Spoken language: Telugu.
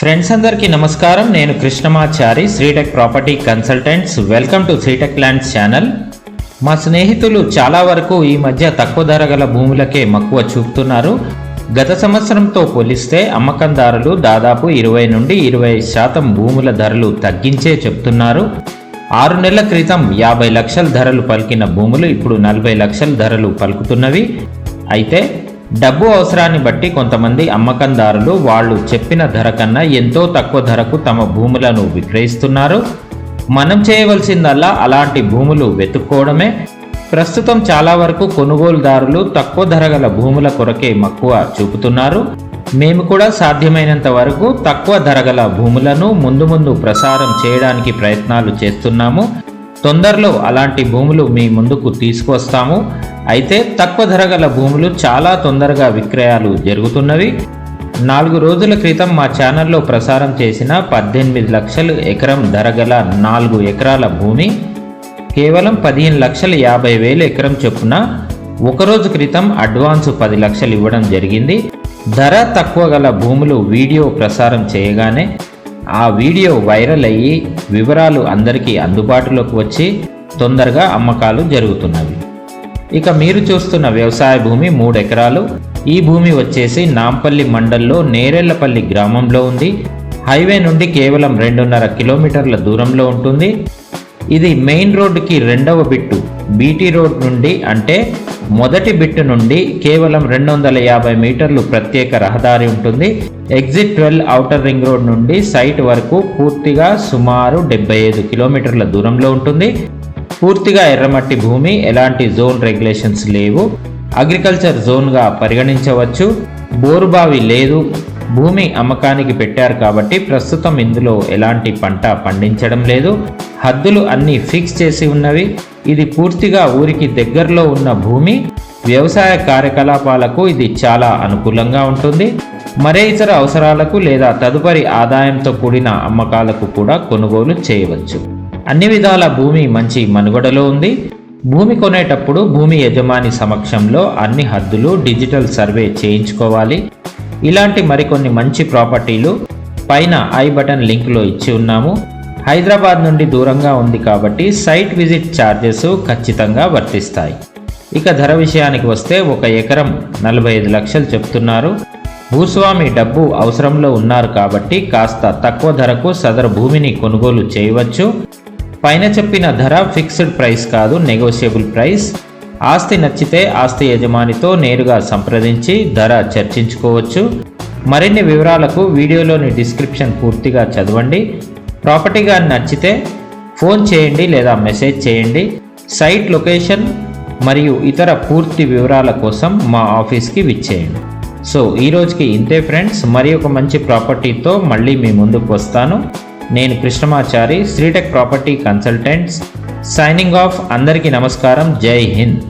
ఫ్రెండ్స్ అందరికీ నమస్కారం. నేను Krishnamachari Sritech property consultants welcome to Sritech lands channel మా స్నేహితులు చాలా వరకు ఈ మధ్య తక్కువ ధర గల భూములకే మక్కువ చూపుతున్నారు. గత సంవత్సరంతో పోలిస్తే అమ్మకందారులు దాదాపు ఇరవై నుండి ఇరవై శాతం భూముల ధరలు తగ్గించే చెప్తున్నారు. ఆరు నెలల క్రితం యాభై లక్షల ధరలు పలికిన భూములు ఇప్పుడు నలభై లక్షల ధరలు పలుకుతున్నవి. అయితే డబ్బు అవసరాన్ని బట్టి కొంతమంది అమ్మకందారులు వాళ్ళు చెప్పిన ధర కన్నా ఎంతో తక్కువ ధరకు తమ భూములను విక్రయిస్తున్నారు. మనం చేయవలసిందల్లా అలాంటి భూములు వెతుక్కోవడమే. ప్రస్తుతం చాలా వరకు కొనుగోలుదారులు తక్కువ ధర గల భూముల కొరకే మక్కువ చూపుతున్నారు. మేము కూడా సాధ్యమైనంత వరకు తక్కువ ధర గల భూములను ముందు ముందు ప్రసారం చేయడానికి ప్రయత్నాలు చేస్తున్నాము. తొందరలో అలాంటి భూములు మీ ముందుకు తీసుకొస్తాము. అయితే తక్కువ ధర గల భూములు చాలా తొందరగా విక్రయాలు జరుగుతున్నవి. నాలుగు రోజుల క్రితం మా ఛానల్లో ప్రసారం చేసిన పద్దెనిమిది లక్షలు ఎకరం ధర గల నాలుగు ఎకరాల భూమి కేవలం పదిహేను లక్షల యాభై వేలు ఎకరం చొప్పున ఒకరోజు క్రితం అడ్వాన్స్ పది లక్షలు ఇవ్వడం జరిగింది. ధర తక్కువ గల భూములు వీడియో ప్రసారం చేయగానే ఆ వీడియో వైరల్ అయ్యి వివరాలు అందరికీ అందుబాటులోకి వచ్చి తొందరగా అమ్మకాలు జరుగుతున్నవి. ఇక మీరు చూస్తున్న వ్యవసాయ భూమి మూడు ఎకరాలు. ఈ భూమి వచ్చేసి నాంపల్లి మండల్లో నేరెళ్ళపల్లి గ్రామంలో ఉంది. హైవే నుండి కేవలం రెండున్నర కిలోమీటర్ల దూరంలో ఉంటుంది. ఇది మెయిన్ రోడ్డుకి రెండవ బిట్టు. బీటీ రోడ్ నుండి అంటే మొదటి బిట్టు నుండి కేవలం రెండు వందల యాభై మీటర్లు ప్రత్యేక రహదారి ఉంటుంది. Exit twelve outer ring road నుండి సైట్ వరకు పూర్తిగా సుమారు డెబ్బై ఐదు కిలోమీటర్ల దూరంలో ఉంటుంది. పూర్తిగా ఎర్రమట్టి భూమి ఎలాంటి జోన్ రెగ్యులేషన్స్ లేవు. అగ్రికల్చర్ జోన్గా పరిగణించవచ్చు. బోరుబావి లేదు. భూమి అమ్మకానికి పెట్టారు కాబట్టి ప్రస్తుతం ఇందులో ఎలాంటి పంట పండించడం లేదు. హద్దులు అన్నీ ఫిక్స్ చేసి ఉన్నవి. ఇది పూర్తిగా ఊరికి దగ్గరలో ఉన్న భూమి. వ్యవసాయ కార్యకలాపాలకు ఇది చాలా అనుకూలంగా ఉంటుంది. మరే ఇతర అవసరాలకు లేదా తదుపరి ఆదాయంతో కూడిన అమ్మకాలకు కూడా కొనుగోలు చేయవచ్చు. అన్ని విధాల భూమి మంచి మనుగడలో ఉంది. భూమి కొనేటప్పుడు భూమి యజమాని సమక్షంలో అన్ని హద్దులు డిజిటల్ సర్వే చేయించుకోవాలి. ఇలాంటి మరికొన్ని మంచి ప్రాపర్టీలు పైన ఐ బటన్ లింక్లో ఇచ్చి ఉన్నాము. హైదరాబాద్ నుండి దూరంగా ఉంది కాబట్టి సైట్ విజిట్ ఛార్జెస్ ఖచ్చితంగా వర్తిస్తాయి. ఇక ధర విషయానికి వస్తే ఒక ఎకరం నలభై ఐదు లక్షలు చెప్తున్నారు. భూస్వామి డబ్బు అవసరంలో ఉన్నారు కాబట్టి కాస్త తక్కువ ధరకు సదరు భూమిని కొనుగోలు చేయవచ్చు. పైన చెప్పిన ధర ఫిక్స్డ్ ప్రైస్ కాదు నెగోషియబుల్ ప్రైస్. ఆస్తి నచ్చితే ఆస్తి యజమానితో నేరుగా సంప్రదించి ధర చర్చించుకోవచ్చు. మరిన్ని వివరాలకు వీడియోలోని డిస్క్రిప్షన్ పూర్తిగా చదవండి. ప్రాపర్టీగా నచ్చితే ఫోన్ చేయండి లేదా మెసేజ్ చేయండి. సైట్ లొకేషన్ మరియు ఇతర పూర్తి వివరాల కోసం మా ఆఫీస్కి విచ్చేయండి. సో ఈ రోజుకి ఇంతే ఫ్రెండ్స్. మరి ఒక మంచి ప్రాపర్టీతో మళ్ళీ మీ ముందుకు వస్తాను. నేను Krishnamachari Sritech property consultants. Signing off అందరికీ నమస్కారం. జై హింద్.